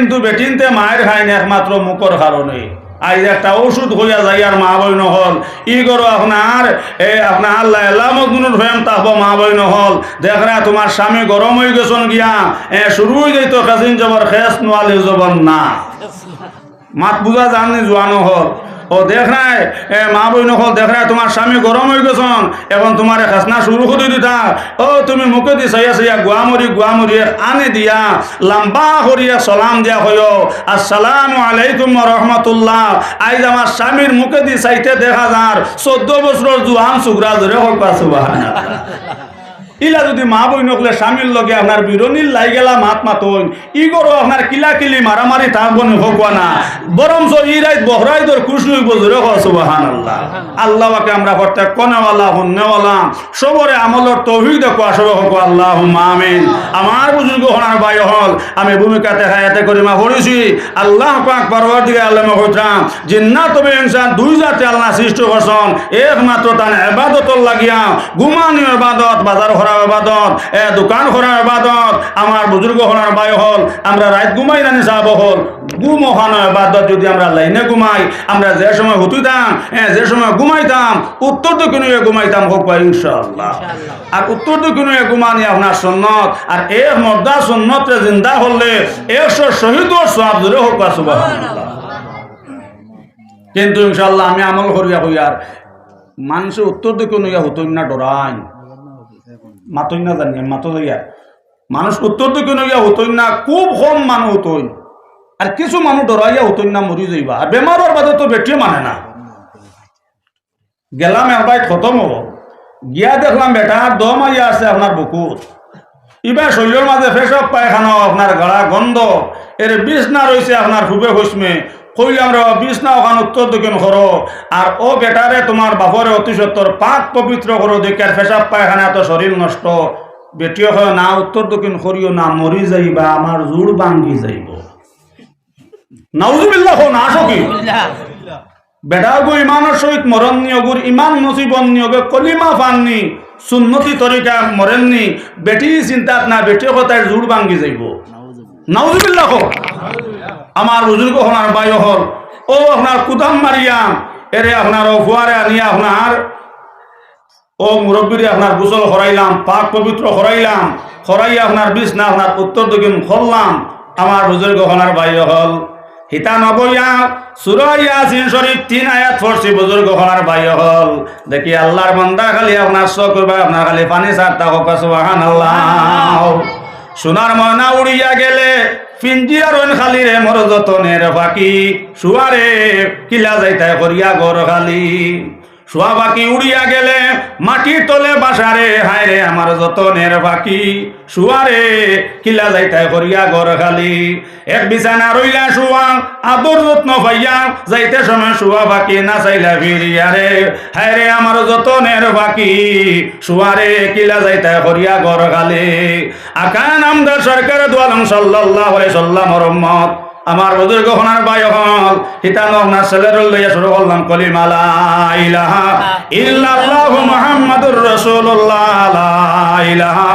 কিন্তু বেটিনতে মায়ের খায় না একমাত্র মুখর কারণে। আজ একটা ওষুধ হইয়া যাই আর মা বই নহল ই করো আপনার, এ আপনার আল্লাহ আল্লাহ মজনুর ফেম তাহব মা বই নহল দেখ না তোমার স্বামী গরম হয়ে গেছন গিয়া, এ শুরু হয়ে যাইতো কাজিন জবর, খেস নোয়ালে জবন না। মাত বুঝা জাননি জোয়ানো হল। ও দেখ নাই, এ মা বই নকল, দেখ নাই, তোমার স্বামী গরম হয়ে গেছন এখন তোমার খাসনা শুরু করে দিতা ও, তুমি মুখে দি চাইয়া চাইয়া গুয়ামরি গুয়ামরি আনি দিয়া, লম্বা করিয়া সালাম দিয়া হইয় আসসালামু আলাইকুম রহমতুল্লাহ। আইজ আমার স্বামীর মুখে দি চাইতে দেখা যার, চোদ্দ বছর জুহান সুগরা ধরে হোক পাশু ইলা যদি মা বই নকলে স্বামীর লগে আপনার বিরনির লাই গেলা মাত মাতইন ই করো আপনার কিলা কিলি মারামারি থাকব হোকা না। বরঞ্চ ই রাইত বহরাই তোর খুশি হইব জোরে সুবাহান আল্লাহ আল্লাহকে আমরা প্রত্যেক কনেওয়ালা হন্যওয়ালা সবরে আমলর তৌহিক দেখো আসবে হোক আল্লাহ আমিন। আমার বুজুর্গ হনার বাই হল, আমি ভূমিকা দেখা এতে করি মা পড়েছি আল্লাহ পাক পারবার দিকে আল্লাহ হইতাম জিন্না তবে ইনসান দুই জাতি আল্লাহ সৃষ্টি করছন একমাত্র তান এবাদতর লাগিয়া গুমানি এবাদত বাজার করা এবাদত এ দোকান করা এবাদত আমার বুজুর্গ হনার বাই হল আমরা রাত ঘুমাই হল। গুম এবাদত যদি আমরা লাইনে ঘুমাই আমরা যে সময় যে সময় ঘুমাইতাম উত্তর দক্ষিণে ঘুমাইতাম হোক পাই ইনশাআল্লাহ। আর উত্তর দক্ষিণে ঘুমানি আপনার সন্নত আর এক মর্দা সন্নতে জিন্দা হলে একশো শহীদ সব হোক পা সুবহানাল্লাহ। কিন্তু ইনশাল্লাহ আমি আমল করিয়া হইয়ার মানুষ উত্তর দিকে নইয়া হতই না ডরাইন। মাতই না জানি মাতো মানুষ উত্তর দিকে নইয়া হতই না, খুব কম মানুষ হতই। আর কিছু মানুষ ডরাইয়া হতই না মরি যাইবা। আর বেমারের বাদে তো বেটিয়ে মানে না। গেলাম একবার খতম হব। গিয়া দেখলাম বেটা দম আইয়া আছে আপনার বুকুত। ইবা শরীরের মাঝে ফেসব পায়খানা আপনার গলা গন্ধ। এর বিছনা রয়েছে আপনার খুবে হুসমে কইলাম রে বিছনা ওখান উত্তর দক্ষিণ করো আর ও বেটারে তোমার বাপরে অতি পাক পবিত্র করো দেখে আর ফেসব পায়খানা, তো শরীর নষ্ট। বেটিও হয় না উত্তর দক্ষিণ করিও না মরি যাইবা আমার জুড় ভাঙ্গি যাইব। নাউজুবিল্লাহ না গো ইমানের সহিত ইমান নসিবন কলিমা পাননি সুন্নতি তরিকা মরেননি বেটি চিন্তাত না বেটি কথায় জোর ভাঙ্গি যাইব। নাউজুবিল্লাহ আমার বুজুর্গ হনার বায়ু হল। ও আপনার কুদাম মারিয়াম, এরে আপনার ও ফুয়ারে আনিয়া আপনার, ও মুরব্বীরে আপনার গোসল হরাইলাম, পাক পবিত্র হরাইলাম হরাই আপনার বিষ না আপনার উত্তর দক্ষিণ খরলাম আমার বুজুর্গ হনার বায়ু হল। হিতা নবইয়া সুরাইয়া সিন শরীফ তিন আয়াত ফরসি বুজুর্গ হনার বায়ু হল। দেখি আল্লাহর মন্দা খালি আপনার চোখ করবে আপনার খালি পানি সারতা হোক সুবাহান আল্লাহ সোনার ময়না উড়িয়া গেলে খালি রে মর যতনের ফাঁকি। শুয়ারে কিলা যাইতায় করিয়া গর খালি। শোয়া বাকি উড়িয়া গেলে মাটির তলে বাসারে। হায় রে আমার যতনের বাকি। শুয়ারে কিলা যাইতায় করিয়া গর খালি। এক বিছানা রইলা শুয়া, আদর যত্ন পাইয়া যাইতে সময় শুয়া বাকি না চাইলা ফিরিয়া রে। হায় রে আমার যতনের বাকি। শুয়ারে কিলা যাইতায় করিয়া গর খালি। আকান আমদার সরকার দোয়ালম আলাইহি সাল্লাম রহমত। আমার ওদের গহনার বাই হল হিতান অগ্না ছেলের লইয়া শুরু করলাম কলিমালা ইলাহা ইল্লাল্লাহু মুহাম্মাদুর রাসূলুল্লাহ লা ইলাহা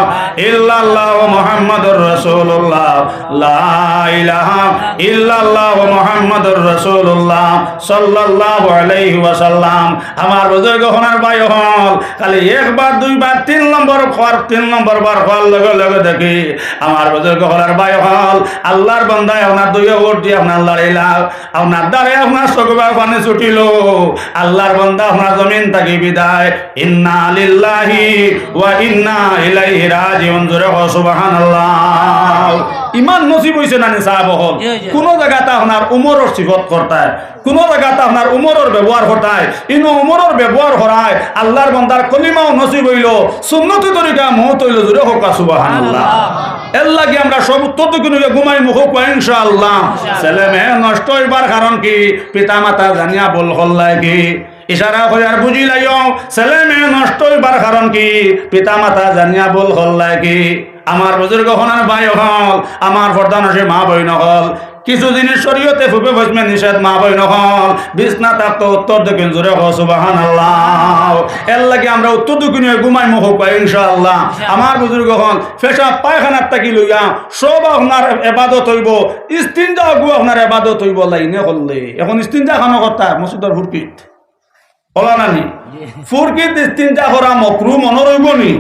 ইল্লাল্লাহু মুহাম্মাদুর রাসূলুল্লাহ। লা ইলাহা ইল্লাল্লাহু মুহাম্মাদুর রাসূলুল্লাহ সাল্লাল্লাহু আলাইহি ওয়াসাল্লাম। আমার হনার বাই হল খালি একবার, দুইবার, তিন নম্বর খোয়ার, তিন নম্বর বার লগে লগে দেখি আমার বুজুর্গ হনার বাই হল আল্লাহর বান্দায় ওনার দুই ওট দিয়ে আপনার লড়াইলাম আপনার দ্বারে আপনার চকবার পানি ছুটিল, আল্লাহর বন্দা আপনার জমিন থাকি বিদায়, ইন্না লিল্লাহি ওয়া ইন্না ইলাইহি রাজিউন জোরে কও সুবহানাল্লাহ। ইমান নসিব হইছে না নিসা বহল? কোন জায়গাতে আপনার উমরের সিফত করতায় কোন জায়গাতে আপনার উমরের ব্যবহার ঘটায় ইনো উমরের ব্যবহার করায় আল্লাহর বন্দার কলিমাও নসিব হইল সুন্নতি তরিকা মহত হইল জোরে হোক সুবহানাল্লাহ। এর লাগে আমরা সব উত্তর ঘুমাই মুখ ইনশাআল্লাহ। ছেলে মেয়ে নষ্ট হইবার কারণ কি? পিতা মাতা জানিয়া বল হল্লায় কি ইশারা আর বুঝি লাইও ছেলে মেয়ে নষ্ট হইবার কারণ কি? পিতা মাতা জানিয়া বল হল্লায় কি? আমার বুজুর্গ হনার ভাই হল আমার প্রধান সে মা বই নহল কিছু জিনিস শরীয়তে ফুপে বসবে নিষেধ মা বই নহল বিছনা থাকতো উত্তর দক্ষিণ জোরে সুবাহান আল্লাহ এর লাগে আমরা উত্তর দক্ষিণে ঘুমাই মুখ পাই ইনশাআল্লাহ। আমার বুজুর্গ হন ফেসা পায়খানার তাকি লইয়া সব আপনার এবাদত হইব ইস্তিনজা গু আপনার এবাদত হইব লাইনে করলে এখন ইস্তিনজা খানো কথা মসজিদর হুরকিত বলা নানি। ফুরকিত ইস্তিনজা করা মকরু রইব নি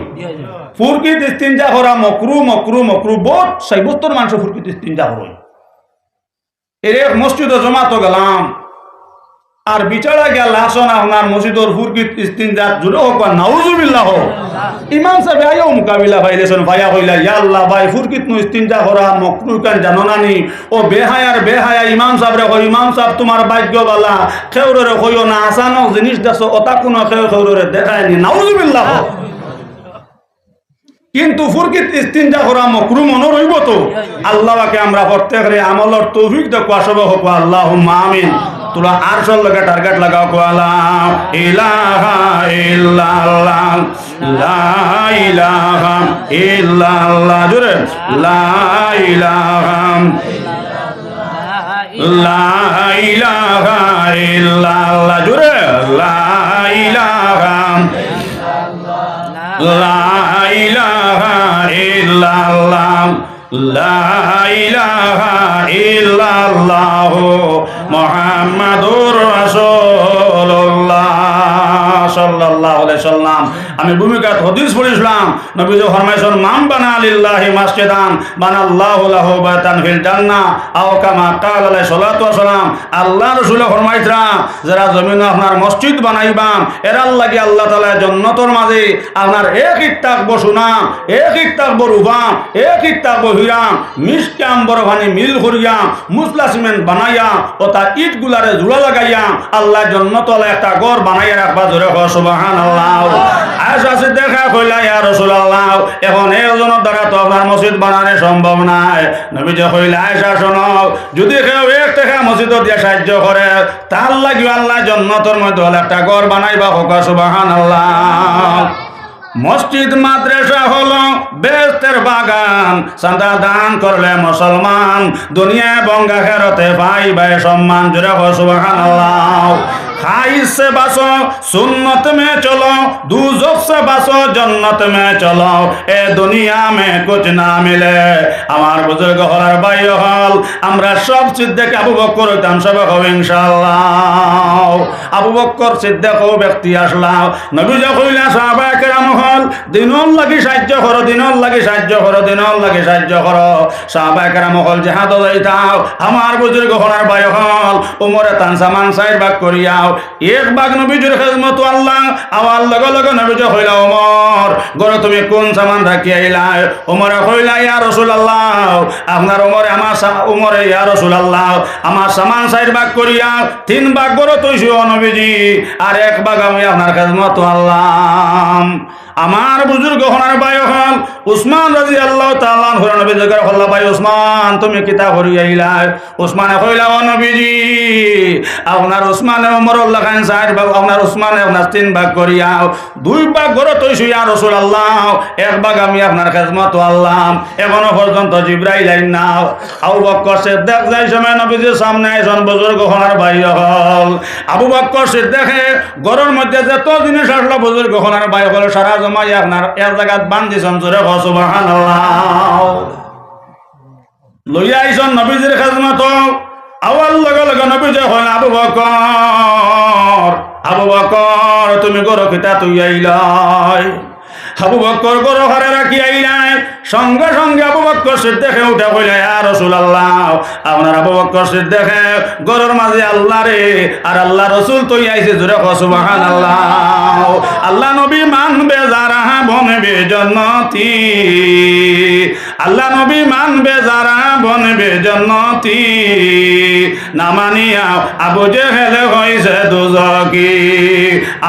ফুরকিত ইস্তিনজা করা মকরু মকরু মকরু, বহুত সাইবস্তর মানুষ ফুরকিত ইস্তিনজা করই এর এক মসজিদে জমাতো গেলাম। আর বিচারা গেল আসন আপনার মসজিদর ফুরকিত ইস্তিনজা জুড়ে হোক বা নাউজুবিল্লাহ হোক। ইমাম সাহেব আইও মোকাবিলা পাইলেছেন ভাইয়া হইলা, ইয়া আল্লাহ ভাই, ফুরকিত নু ইস্তিনজা করা মকরু কান জানো নানি ও বেহায়ার বেহায়া, ইমাম সাহেব রে ইমাম সাহেব, তোমার ভাগ্য বালা। খেউরে কইও না, আসানক জিনিস দেছো ওটা কোনো খেউ খেউরে দেখায়নি নাউজুবিল্লাহ কিন্তু ফুরকিত ইস্তিনজা করা মকরু মনে রইব তো? আল্লাহকে আমরা প্রত্যেকের আমলর তৌফিক দেখো আসবে হোক আল্লাহ আমিন। তোরা আর সব লাগা টার্গেট লাগাও কোয়ালা। ইলাহা ইল্লাল্লাহ। লা ইলাহা ইল্লাল্লাহ। জোরে। লা ইলাহা লা ইলাহা ইল্লাল্লাহ। জোরে। লা ইলাহা লা ইলাহা ইল্লাল্লাহ। লা ইলাহা ইল্লাল্লাহ। মুহাম্মাদুর রাসূলুল্লাহ সাল্লাল্লাহু আলাইহি সাল্লাম। আমি ভূমিকাত হদিস পড়িছিলাম নবী যে ফরমাইছেন, মান বানা লিল্লাহি মাসজিদান, বানা আল্লাহু লাহু বাইতান ফিল জান্নাহ, আও কামা কাল আলাইহি সাল্লাতু ওয়াসালাম। আল্লাহ রাসূল ফরমাইতরা যারা জমিন আপনার মসজিদ বানাইবাম লাগি আল্লাহ তাআলা জান্নাতের মাঝে আপনার এক ইত্তাক বসুনাম এক ইত্তাক বরুবাম এক ইত্তাক বহিরাম মিষ্টাম বরভানি মিল করিয়াম মুসলা সিমেন্ট বানাইয়াম ও তা ইট গুলারে জোড়া লাগাইয়াম আল্লাহ জন্নতলা একটা ঘর বানাইয়া রাখবা জোরে সুবহানাল্লাহ। আয়সা সিদ্দিকা কইলা, ইয়া রাসূলুল্লাহ, এখন এই ওজনের দ্বারা তো আপনার মসজিদ বানানো সম্ভব নাই। নবী যে কইলা আয়সা শোনো, যদি কেউ এক টাকা মসজিদ দিয়ে সাহায্য করে, তার লাগি আল্লাহ জন্নতর মধ্যে একটা ঘর বানাইবা হোক, সুবহানাল্লাহ। মসজিদ, মাদ্রাসা হলো বেস্তের বাগান চাঁদা দান করলে মুসলমান দুনিয়া বঙ্গা খেরতে পাই বাই সম্মান জুড়ে সুবাহান খাইস সে বাসো, সুন্নত মে চলো, দুজক সে বাসো, জন্নত মে চলো। এ দুনিয়া মে কুছ না মিলে। আমার বুজুর্গ হলার বাই হল, আমরা সব সিদ্দেক আবু বক্কর হইতাম, সবে হবে ইনশাল্লাহ আবু বক্কর সিদ্দেক ও ব্যক্তি আসলাম। নবী যখন সাহাবা কেরাম হল, দিনল লাগি সাহায্য করো, দিনল লাগি সাহায্য করো, দিনল লাগি সাহায্য করো। সাহাবা কেরাম হল জেহাদ যাইতাও আমার বুজুর্গ হলার বাই হল, উমরে তানসা মাংসাইর বাক করিয়াও এক ভাগ নবীজুর খেজমত আল্লাহ আওয়ার লগে লগে নবীজ হইলা ওমর। গরো তুমি কোন সামান রাখি আইলাই ওমরে হইলা, ইয়া রাসূলুল্লাহ। আপনার ওমরে, আমার ওমরে, ইয়া রাসূলুল্লাহ। আমার সামান সাইড ভাগ করিয়া, তিন ভাগ গরো তুইছি ও নবীজি। আর এক ভাগ আমি আপনার খেজমত আল্লাহ আমার বুজুর্গ হনার বায়ু হল উসমান রাজি আল্লাহ তাআলা হল নবী জগর হল্লা ভাই উসমান, তুমি কিতা করি আইলাই উসমানে কইলা, ও নবীজি, আপনার উসমানে ওমর আল্লাহ খান সাইড ভাগ, আপনার উসমানে আপনার তিন ভাগ করিয়া দুই ভাগ গরো তৈছি আর রসুল আল্লাহ এক ভাগ আমি আপনার খেজমত আল্লাহ। এখনও পর্যন্ত জিব্রাইল আইন নাও। আবু বক্কর সিদ্দিক যাই সময় নবীজির সামনে একজন বুজুর্গ হনার ভাই হল। আবু বক্কর সিদ্দিকে গরুর মধ্যে যত জিনিস আসলো, বুজুর্গ হনার ভাই হল সারা জমাই আপনার এক জায়গাত বান্ধি সঞ্চরে সুবহানাল্লাহ। লইয়া আইসন নবীজির আওয়াল লগে লগে নবীজি হল আবু বকর আবু বকর তুমি গরকিতা তুই আইলাই আবু বকর গরো হারে রাখি আইলাই। সঙ্গে সঙ্গে আবু বক্কর সিদ্দেকে উঠে কইলে আর রসুলাল্লাহ, আপনার আবু বক্কর সিদ্দেকে গরুর মাঝে আল্লাহ রে, আর আল্লাহ রসুল তুই আইছে জুড়ে সুবাহান আল্লাহ আল্লাহ নবী মানবে যারা বনবে জন্নতি আল্লাহ নবী মানবে যারা বনবে জন্নতি না মানিয়া আবু জেহেলে হইছে দুজকি।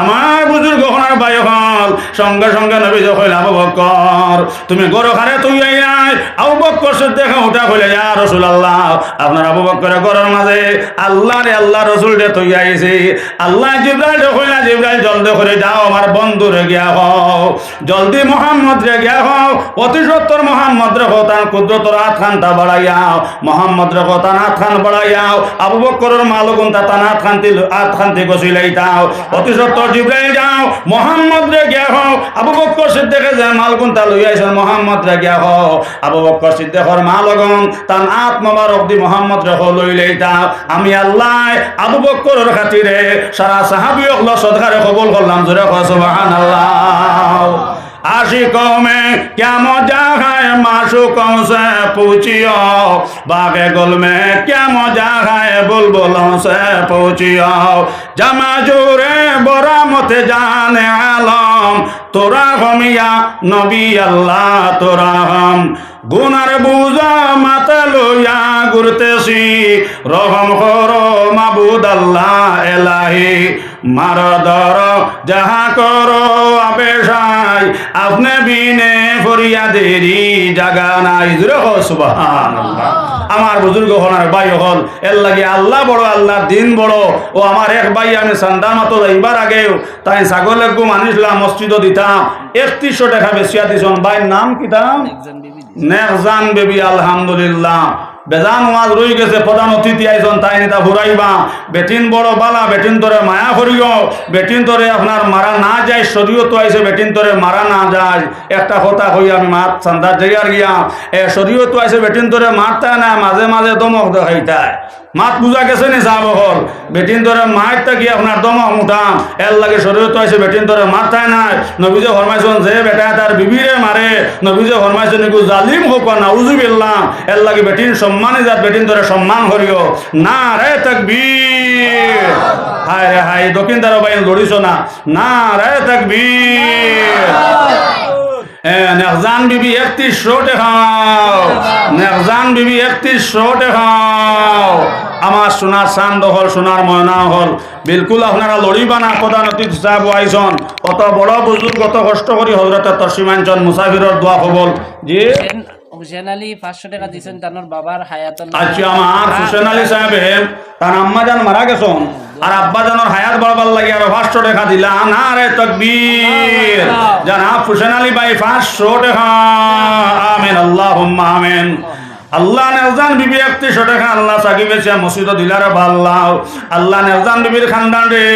আমার বুজুর্গ হনার বায়ু হল, সঙ্গে সঙ্গে নবী যখন আবু বক্কর, তুমি গরু খারে তুই আই আবু বক্কর দেখা উঠা হইলে রসুল আল্লাহ আপনার আবু আল্লাহ রে, আল্লাহ রসুল রে তুই আইছে আল্লাহ জিব্রাইল রে কইলা, জিব্রাইল, জলদি করে দাও আমার বন্ধু রে গিয়া হও। জলদি মোহাম্মদ রে গিয়া হও। অতি সত্তর মোহাম্মদ রে হো তার কুদরতর হাত খানটা বাড়াইয়াও। মোহাম্মদ রে হো তার হাত খান বাড়াইয়াও। আবু বক্করের মালগুন তা তার হাত খান্তি হাত খান্তি গছিলাই দাও অতি সত্তর জিব্রাইল যাও, মোহাম্মদ রে গিয়া হও। আবু বক্কর সিদ্দিকে যে মালগুন তা লই আইছেন মোহাম্মদ রে গিয়া হ আবু বকর সিদ্দিকর মালগুন তার হাত মোবারক দি মোহাম্মদ রহ লইলেই তা। আমি আল্লাহ আবু বক্করের খাতিরে সারা সাহাবি হল সদকারে কবুল করলাম। জোরে সুবহানাল্লাহ। आशिकों में क्या मजा है माशुकों से पूछियो बागे गुल में क्या मजा है बुलबुलों से पूछियो जमा जोरे बरा मत जाने आलम তোরা হম ইয়া নবী আল্লাহ তোরা হম গুনার বুঝা মাথা লইয়া ঘুরতেছি। রহম করো মাবুদ আল্লাহ এলাহি। মার দর যাহা করো আবেশাই আপনি বিনে ফরিয়াদেরি জাগা নাই। জুরে হো সুবহানাল্লাহ। আমার বুজুর্গ হনার ভাই হল এর লাগে আল্লাহ বড় আল্লাহ দিন বড়। ও আমার এক ভাই, আমি সান্দা মাতো যাইবার আগেও তাই ছাগল একগু মানিসলাম মসজিদ দিতাম। একত্রিশশো টাকা বেশিয়া দিছন। ভাই নাম কি দাম নেকজান বেবি, আলহামদুলিল্লাহ। বেজান ওয়াজ রই গেছে, প্রধান অতিথি আইজন, তাই নেতা ঘুরাইবা। বেটিন বড় বালা, বেটিন তোরে মায়া করিও। বেটিন তোরে আপনার মারা না যায়, শরীয়ত আইছে, বেটিন তোরে মারা না যায়। একটা কথা হই আমি মাত সান্দার জায়গার গিয়া, এ শরীয়ত আইছে, বেটিন তোরে মারতা না, মাঝে মাঝে দমক দেখাইতায়। মাত বুঝা গেছে নি সাহাব হল বেটিন তোরে মারতা কি আপনার দমক মুঠাম এর লাগে শরীয়ত আইছে বেটিন তোরে মারতায় নাই। নবীজে ফরমাইছন যে বেটা তার বিবিরে মারে নবীজে ফরমাইছন নিকু জালিম হোক না উজুবিল্লাহ এর লাগে বেটিন সম্মানে যাত বেটিন তোরে সম্মান করিও না রে তাকবীর হায় রে হায় দক্ষিণ তারা বাইন দৌড়িছ না। না রে তাকবীর নেহজান বিবি একত্রিশশো টাকাও নেহজান বিবি একত্রিশশো টাকাও আমার সোনার চান হল সোনার ময়না হল। বিলকুল আপনারা লড়িবা না প্রধান অতিথি সাহেব আইসন কত বড় বুজুর্গ কত কষ্ট করি হজরত তসিমাঞ্চন মুসাফিরর দোয়া কবল। যে হুসেন- হুসেন আলী পাঁচশো টাকা দিয়েছেন তার বাবার হায়াত আজকে আমার হুসেন আলী সাহেব তার আম্মা জান মারা গেছন আর আব্বা জানোর হায়াত বাড়বার লাগে আর পাঁচশো টাকা দিলা। না রে তকবীর জানাব হুসেন আলী ভাই পাঁচশো টাকা। আমেন আল্লাহ আমেন। আল্লাহ নেজান বিবি একত্রিশশো টাকা আল্লাহ সাকিবেছে মসজিদ দিলারে ভাল্লাও আল্লাহ নেজান বিবির খানদান রে,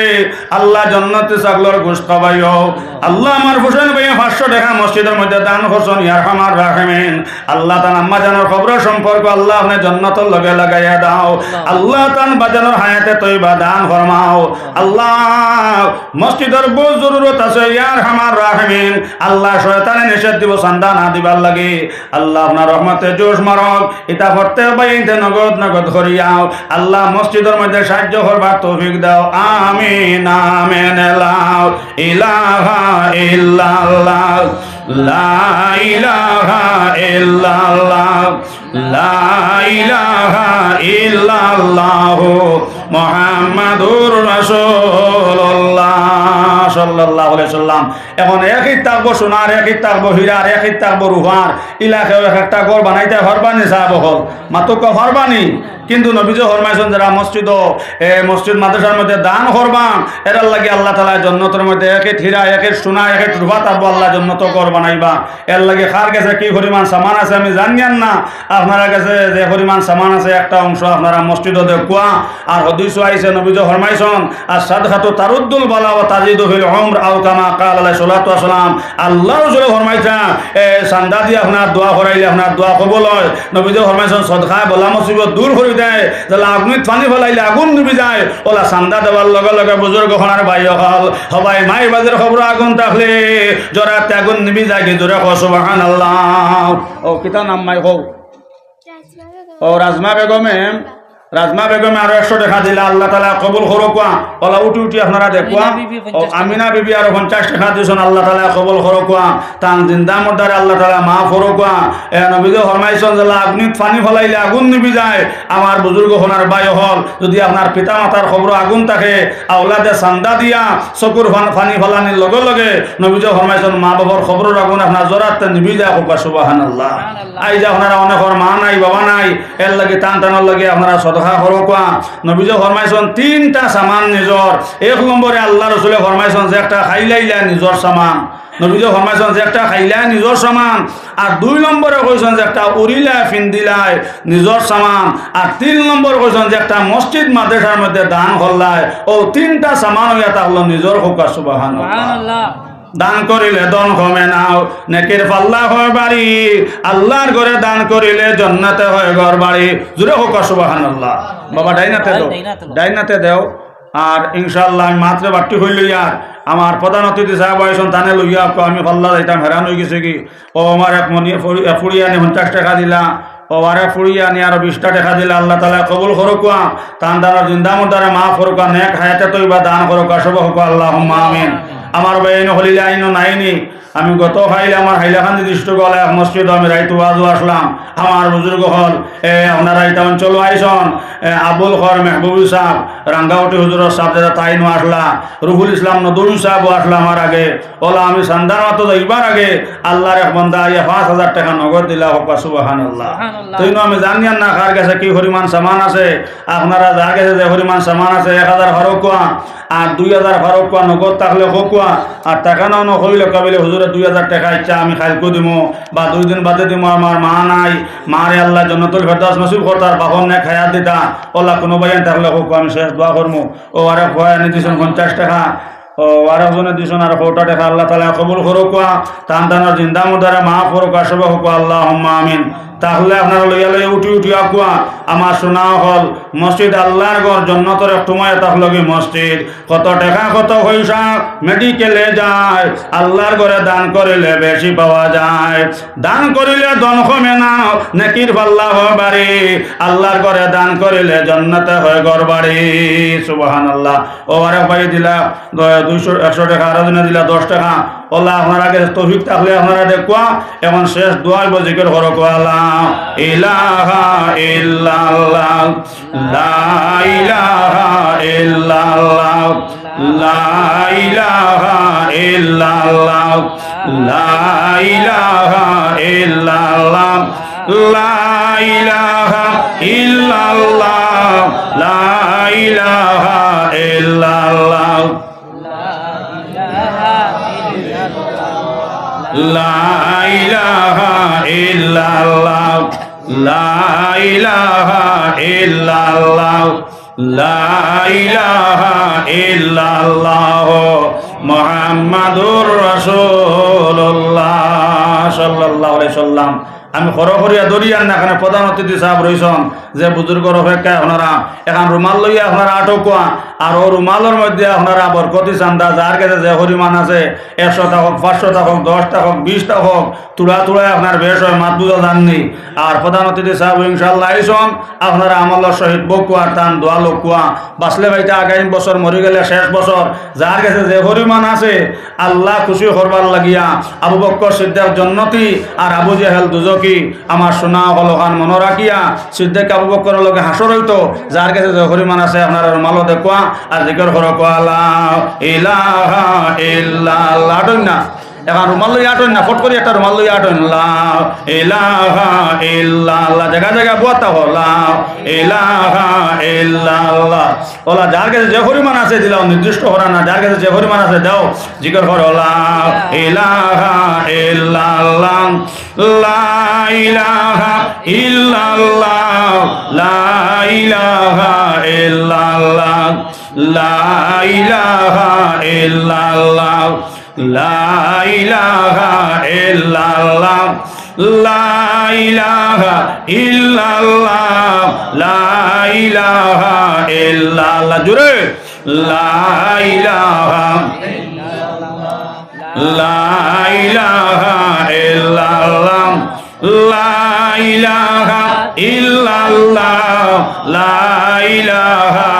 আল্লাহ জন্নতে চাগলর গোস্ত পাইও আল্লাহ আমার হুসেন ভাই পাঁচশো টাকা মসজিদের মধ্যে দান করছেন ইয়ার আমার রাখেন আল্লাহ তান আম্মা জানোর খবর সম্পর্ক আল্লাহ আপনি জন্নতর লগে লাগাইয়া দাও। আল্লাহ তান বাজানোর হায়াতে তৈবা দান ফরমাও। আল্লাহ, মসজিদের বহু জরুরত আছে ইয়ার আমার রাহমিন। আল্লাহ শয়তানে নিষেধ দিব সান্দা না দিবার লাগে। আল্লাহ আপনার রহমতে জোশ মারক। এটা করতে বাইতে নগদ নগদ করিয়াও। আল্লাহ মসজিদের মধ্যে সাহায্য করবার তৌফিক দাও। লাও ইলাহা ইল্লাল্লাহ। লা ইলাহা ইল্লাল্লাহ। লা ইলাহা ইল্লাল্লাহ। মুহাম্মাদুর সাল্লাম। এখন একই থাকব সোনার একই একই রুহার ইলাকায় এক একটা বানাইতে হরবানি সাহেব হল। হরবানি? কিন্তু হরমাইছেন যারা মসজিদ, এ মসজিদ মাদ্রাসার মধ্যে দান এরার লাগে আল্লাহ জন্নতের মধ্যে একে হীরা একে সোনা একে আল্লাহ জন্নত বানাইবা। এর লাগে খার কি পরিমাণ সামান আছে আমি জানিয়ান না। আপনারা যে পরিমাণ সামান আছে একটা অংশ আপনারা মসজিদও দেখুয়া। আর হদিস আইছে নবীজ হরমাইছন আর সাদখাতু তারুদ্দুল বালা ও তাজিদু ফিল উমর আও কামা কাল আলাইহি সাল্লাতু ওয়াসালাম আল্লাহর জোরে ফরমাইছা এ সান্দা দিয়ে আপনার দোয়া করাইলে আপনার দোয়া কবুল হয়। নবীজ ফরমাইছন সদকা বলা মুসিবত দূর করে দেয় তাহলে আগুনিত পানি ফেলাইলে আগুন নিবি যায়। ওলা সান্দা দেওয়ার লগে লগে বুজুর্গ হনার ভাই হল সবাই মাই বাজের খবর আগুন থাকলে জরাতে আগুন নিবি যায় কি জোরে সুবহান আল্লাহ ও কিতা নাম মাই হও ও রাজমা বেগমে রাজমা বেগমে আরও একশো টাকা দিলে আল্লাহ তালা কবুল করো কোয়া। ওলা উঠি উঠি আপনারা দেখুয়া ও আমিনা বিবি আরও পঞ্চাশ টাকা দিয়েছেন আল্লাহ তালা কবুল করো কোয়া। তান জিন্দা মর্দারে আল্লাহ তালা মা করো কোয়া। এ নবীজ হরমাইছন যে আগুন ফানি ফলাইলে আগুন নিবি যায়। আমার বুজুর্গ হনার বাই হল যদি আপনার পিতা মাতার খবর আগুন থাকে আওলাদে চান্দা দিয়া চকুর ফান- ফানি ফলানির লগে লগে নবীজ হরমাইছন মা বাবার খবরের আগুন আপনার জোরাতে নিবি যায় কোকা সুবাহান আল্লাহ আই যে আপনারা অনেকর মা নাই বাবা নাই এর লাগে টান টানার লাগে আপনারা সদকা দোহা হরকুয়া নবীজ ফরমাইছন তিনটা সামান নিজর এক নম্বরে আল্লাহ রসুলে ফরমাইছন যে একটা খাইলাইলা নিজর সামান। নবীজ ফরমাইছন যে একটা খাইলাই নিজর সামান। আর দুই নম্বরে কইছন যে একটা উড়িলাই ফিন্দিলাই নিজর সামান। আর তিন নম্বর কইছন যে একটা মসজিদ মাদ্রাসার মধ্যে দান করলাই ও তিনটা সামান হইয়া তাহলে নিজর হোকা সুবাহান সুবহানাল্লাহ। দান করিলে দন কমে নাও নেকির পাল্লা হয় বাড়ি। আল্লাহর ঘরে দান করিলে জন্নাতে হয় ঘর বাড়ি। জুড়ে হোক সুবাহান আল্লাহ বাবা, ডাইনাতে দেও। ডাইনাতে দাও। আর ইনশাল্লাহ আমি মাত্রে বাট্টি হইল ইয়ার। আমার প্রধান অতিথি সাহেব আইসন, তানে লইয়া আমি পাল্লা যাইতাম, হেরান হয়ে গেছে কি? ও, আমার এক মনি ফুড়িয়া নি পঞ্চাশ টাকা দিলা। ও, আরে ফুড়িয়া নি আরও বিশটা টাকা দিলা। আল্লাহ তালা কবুল করকুয়া তান দ্বারা জিন্দা মুদারে মা করুকা নেক হায়াতে তৈবা দান করুকা সব হোক আল্লাহ আমিন। আমার বেআইন হলিলে আইন নাইনি। আমি গত খাইলে আমার হাইলাখান্দি দৃষ্ট গলে এক মসজিদ আমি রাইতু আজও আসলাম। আমার বুজুর্গ হল এ আপনারা এটা অঞ্চল আইসন। আবুল খর মেহবুবুল সাহ রাঙ্গাউটি হুজুর সাহ দাদা তাইনও আসলা রুহুল ইসলাম নদুল সাহেবও আসলা আমার আগে। ওলা আমি সান্দার মতো যাইবার আগে আল্লাহর এক বন্দা ইয়ে পাঁচ হাজার টাকা নগদ দিলা হোক সুবাহান আল্লাহ। তৈন আমি জানিয়ান না কার কাছে কি পরিমাণ সামান আছে আপনারা যা কাছে যে পরিমাণ সামান আছে এক হাজার ফারুক কোয়া আর দুই হাজার ফারুক কোয়া নগদ থাকলে হোক কোয়া আর টাকা নাও নকরিলে কাবিলে হুজুরে দুই হাজার টাকা ইচ্ছা আমি খাইলকো দিব বা দুই দিন বাদে দিব আমার মা নাই। মারে আল্লাহ জন্নতুল ফেরদাস নসিব করতার বাপন নে খায়া দিতা ওলা কোনো বাইন থাকলে হোক আমি শেষ দোয়া করব ও, আরে খোয়া এনে দিছেন পঞ্চাশ টাকা। ও আরেকজনে দিছেন আর ফোটা টাকা। আল্লাহ তালা কবুল করুক তান তানার জিন্দা মুদারা মা করুক, আসবে হোক আল্লাহ আমিন। তাহলে আপনারা লইয়া লইয়া উঠি উঠি আকুয়া। আমার শোনা হল মসজিদ আল্লাহর ঘর, জন্নতর একটুমায় তাহলে কি মসজিদ। কত টাকা, কত পয়সা, মেডিকেলে যায়। আল্লাহর ঘরে দান করিলে বেশি পাওয়া যায়। দান করিলে দন কমে না, নেকির পাল্লা হয় বাড়ি। আল্লাহর ঘরে দান করিলে জন্নতে হয় ঘর বাড়ি। সুবাহান আল্লাহ ও আরেক ভাই দিলা দুইশো, একশো টাকা, আরও দিনে দিলা দশ টাকা। ওল্লাহ আপনার আগে তৌফিক থাকলে আপনারা দেখুয়া এখন শেষ দোয়াই বজিকের করো কোয়ালা ইলাহা ইল্লাল্লাহ, লা ইলাহা ইল্লাল্লাহ, লা ইলাহা ইল্লাল্লাহ, লা ইলাহা ইল্লাল্লাহ, লা ইলাহা ইল্লাল্লাহ, লা লা ইলাহা ইল্লাল্লাহ, লা ইলাহা ইল্লাল্লাহ, লা ইলাহা ইল্লাল্লাহ, মুহাম্মাদুর রাসূলুল্লাহ সাল্লাল্লাহু আলাইহি সাল্লাম। আমি খর খরিয়া দরিয়ার না এখানে প্রধান অতিথি সাহেব রইছন যে বুজুর্গর অপেক্ষায় আপনারা এখন রুমাল লইয়া আপনারা আটকুয়া আর ও রুমালের মধ্যে আপনারা বরকতি চান্দা যার কাছে যে পরিমাণ আছে, একশো হোক পাঁচশো হোক দশটা হোক বিশটা হোক তুলা তুলায় আপনার বেশ হয়, মাত বুঝা জাননি আর প্রধান অতিথি সাহেব ইনশাল্লাহ আইসন আপনারা আমলের সহিত বকুয়া টান, দোয়া লোকুয়া বাঁচলে ভাইটা আগামী বছর মরি গেলে শেষ বছর। যার কাছে যে পরিমাণ আছে, আল্লাহ খুশি করবার লাগিয়া আবু বক্কর সিদ্ধার জন্নতি আর আবু জেহেল দুজকি আমার সোনা হলখান মনে রাখিয়া সিদ্ধাক আবু বক্করের লগে হাসর হইতো। যার কাছে যে পরিমাণ আছে, আপনার রুমালো দেখুয়া আর জিকর করো আল্লাহ ইলাহা না। এখন রুমাল লই আটন না, ফট করে একটা রুমাল লই আটন লাও, ইলাহা ইল্লাল্লাহ জায়গা জায়গা ইলাহা ইল্লাল্লাহ। ওলা যার কাছে যে পরিমাণ আছে দিলাও, নির্দিষ্ট করা না, যার কাছে যে পরিমাণ আছে দাও, জিকর করো, লাও, ইলাহা ইল্লাল্লাহ, লা ইলাহা ইল্লাল্লাহ, লা ইলাহা ইল্লাল্লাহ। لا إله إلا الله لا إله إلا الله لا إله إلا الله لا إله إلا الله جري لا إله لا إله إلا الله لا إله إلا الله لا إله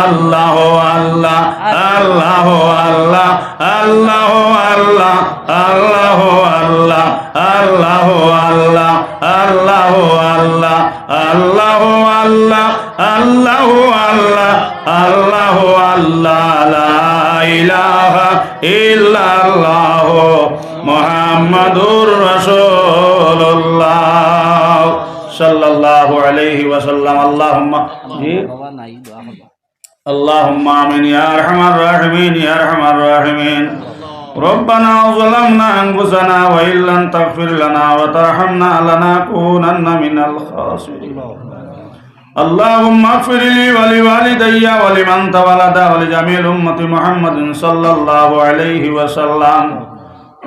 আল্লাহ আল্লাহ আল্লাহ আল্লাহ আল্লাহ আল্লাহ আল্লাহ আল্লাহ আল্লাহ আল্লাহ আল্লাহ আল্লাহ আল্লাহ আল্লাহ আল্লাহ আল্লাহ আল্লাহ আল্লাহ লা ইলাহা ইল্লাল্লাহ মুহাম্মাদুর রাসূলুল্লাহ সাল্লাল্লাহু আলাইহি ওয়াসাল্লাম। আল্লাহুম্মা জি। বাবা নাই দোয়া اللهم آمين يا أرحم الراحمين يا أرحم الراحمين. ربنا ظلمنا أنفسنا وإن لم تغفر لنا وترحمنا لنكونن من الخاسرين. اللهم اغفر لي ولوالدي ولمن تولد ولجميع أمة محمد صلى الله عليه وسلم.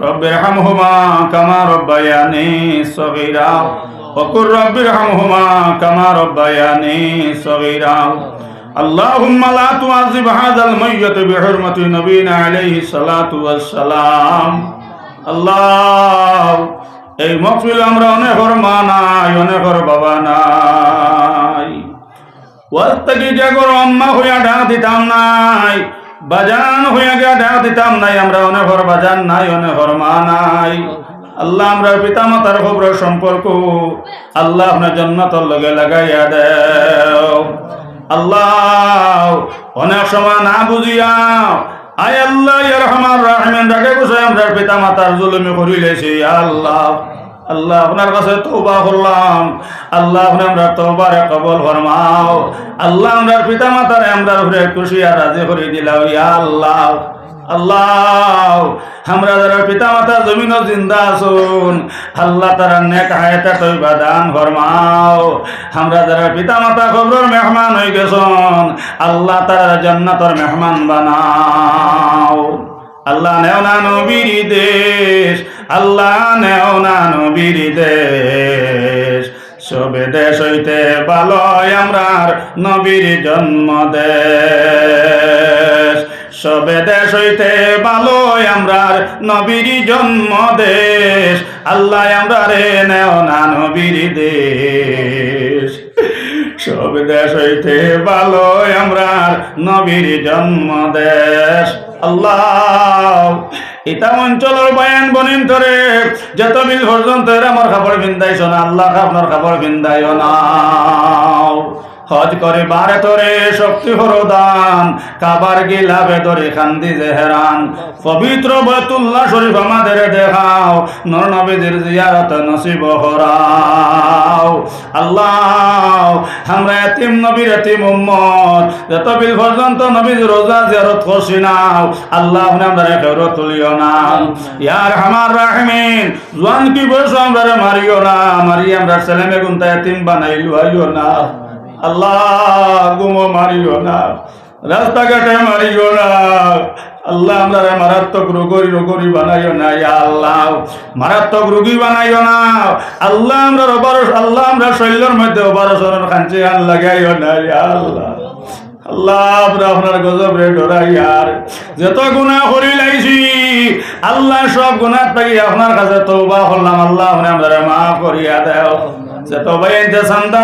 رب ارحمهما كما ربياني صغيرا. وقل رب ارحمهما كما ربياني صغيرا. اللهم لا تعذب هذا الميت بحرمة نبينا عليه الصلاة والسلام আল্লাহ এই মকফিল আমরা অনেকর মা নাই অনেকর বাবা নাই ওয়াজ থেকে জাগর আম্মা হইয়া ডাক দিতাম নাই বাজান হইয়া গিয়া ডাক দিতাম নাই আমরা অনেকর বাজান নাই অনেকর মা নাই আল্লাহ আমরা পিতা মাতার খবর সম্পর্ক আল্লাহ আপনার জন্মতর লগে লাগাইয়া দেও আল্লাহ, অনেক সময় না বুঝিয়া আই আল্লাহ রহমান রহমান ডাকে বসে আমরা পিতা মাতার জুলুমি করিলেছি আল্লাহ আল্লাহ, আপনার কাছে তৌবা করলাম, আল্লাহ, আপনি আমরা তৌবারে কবল ফরমাও, আল্লাহ, আমরা পিতা মাতার আমরা উপরে খুশি আর রাজি করে দিলাম, ইয়া আল্লাহ। আল্লাহ, আমরা যারা পিতা মাতা জমিন জিন্দা আসুন আল্লাহ তারা নেক হায়াতা তৈবা দান ফরমাও। আমরা যারা পিতা মাতা খবর মেহমান হয়ে গেছন, আল্লাহ তারা জান্নাতর মেহমান বানাও। আল্লাহ নেও না নবীর দেশ, আল্লাহ নেও না নবীর দেশ। সবে দেশ হইতে ভালোই আমরার নবীর জন্ম দেশ সবে দেশ হইতে ভালোই আমরার নবীর জন্ম দেশ আল্লাহ আমরা রে নেও না নবীর দেশ। সব দেশ হইতে ভালো আমরা নবীর জন্ম দেশ আল্লাহ ইতা অঞ্চলের বয়ান বনিন করে যত বিল পর্যন্ত আমার খাবার বিন্দাইছ না, আল্লাহ আপনার খাবার বিন্দাইও না। হজ করে বারে তোরে শক্তি হরদান কাবার গিলা বেদরে খান্দি জেহেরান। পবিত্র বৈতুল্লাহ শরীফ আমাদের দেখাও। নর নবীদের জিয়ারত নসিব হরাও আল্লাহ, আমরা এতিম নবীর এতিম উম্মত। যত বিল পর্যন্ত নবীর রোজা জিয়ারত করছি নাও আল্লাহ আমরা ফেরত তুলিও না। ইয়ার হামার রাহমিন, জোয়ান কি বয়স আমরা মারিও না। মারি আমরা ছেলে মেগুন এতিম বানাইলু, আইও না। আল্লাহ গুমো মারিও না, রাস্তাঘাটে মারিও না। আল্লাহ আমরা মারাত্মক রোগরি রোগরি বানাইও না, ইয়া আল্লাহ। মারাত্মক রোগী বানাইও না। আল্লাহ আমরা অপারেশন আল্লাহ আমরা শৈলের মধ্যে অপারেশনের খাঞ্চি আন লাগাইও না, ইয়া আল্লাহ। আল্লাহ আপনার যত গুণা করি আল্লাহ সব গুণার থাকি আপনার কাছে তৌবা করলাম। আল্লাহ আমরা মাফ করিয়া দেও। যত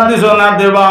দিছ না দেবা।